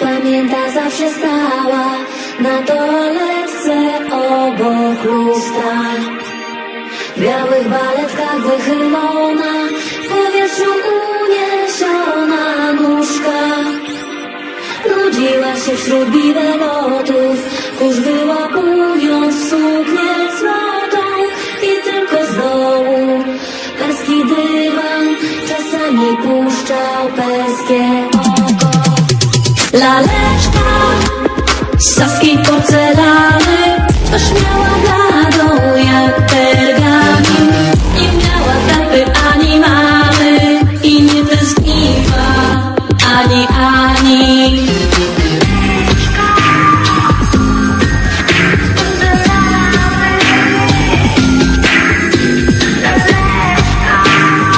Pamięta zawsze stała Na toaletce obok lustra W białych baletkach wychylona W powietrzu uniesiona nóżka. Nudziła się wśród bibelotów Kurz wyłapując suknię złotą I tylko z dołu Perski dywan Czasami puszczał perskie oko Laleczka z saskiej porcelany